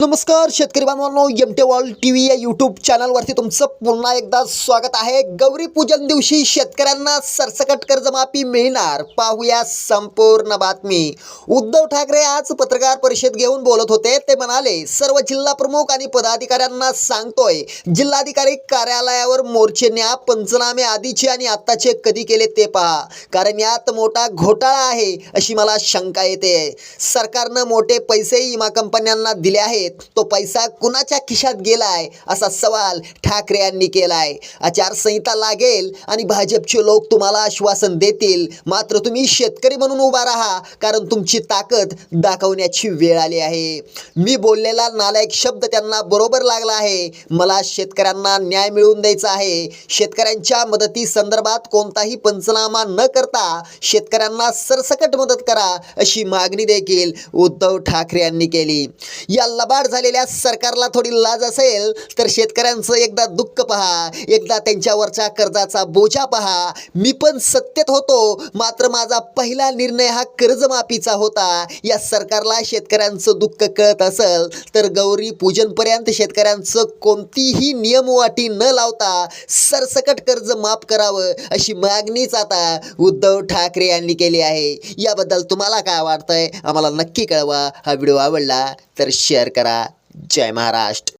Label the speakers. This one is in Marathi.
Speaker 1: नमस्कार शेतकरी बांधवांनो एमटे वर्ल्ड टी व्ही या यूट्यूब चॅनलवरती तुमचं पुन्हा एकदा स्वागत आहे. गौरी पूजन दिवशी शेतकऱ्यांना सरसकट कर्जमाफी मिळणार. पाहूया संपूर्ण बातमी. उद्धव ठाकरे आज पत्रकार परिषद घेऊन बोलत होते. ते म्हणाले सर्व जिल्हा प्रमुख आणि पदाधिकाऱ्यांना सांगतोय जिल्हाधिकारी कार्यालयावर मोर्चे न्या पंचनामे आधीचे आणि आत्ताचे कधी केले ते पहा. कारण यात मोठा घोटाळा आहे अशी मला शंका येते. सरकारनं मोठे पैसे विमा कंपन्यांना दिले आहेत. तो पैसा कुणाच्या खिशात गेलाय? असा सवाल ठाकरे यांनी केलाय. आचारसंहिता लागेल आणि भाजपचे लोक तुम्हाला आश्वासन देतील. मात्र तुम्ही शेतकरी म्हणून उभा राहा कारण तुमची ताकद दाखवण्याची वेळ आली आहे. मी बोललेला नालायक शब्द त्यांना बरोबर लागला आहे. मला शेतकऱ्यांना न्याय मिळवून द्यायचा आहे. शेतकऱ्यांच्या मदती संदर्भात कोणताही पंचनामा न करता शेतकऱ्यांना सरसकट मदत करा अशी मागणी देखील उद्धव ठाकरे यांनी केली. या लबा लबाड झालेल्या सरकारला थोडी लाज असेल तर शेतकऱ्यांचं एकदा दुःख पहा एकदा त्यांच्यावरच्या कर्जाचा बोजा पहा. मी पण सत्तेत होतो मात्र माझा पहिला निर्णय हा कर्जमाफीचा होता. या सरकारला शेतकऱ्यांचं दुःख कळत असेल तर गौरी पूजनपर्यंत शेतकऱ्यांचं कोणतीही नियमवाटी न लावता सरसकट कर्ज माफ करावं अशी मागणीच आता उद्धव ठाकरे यांनी केली आहे. याबद्दल तुम्हाला काय वाटतंय? आम्हाला नक्की कळवा. हा व्हिडिओ आवडला तर शेअर करा. जय महाराष्ट्र.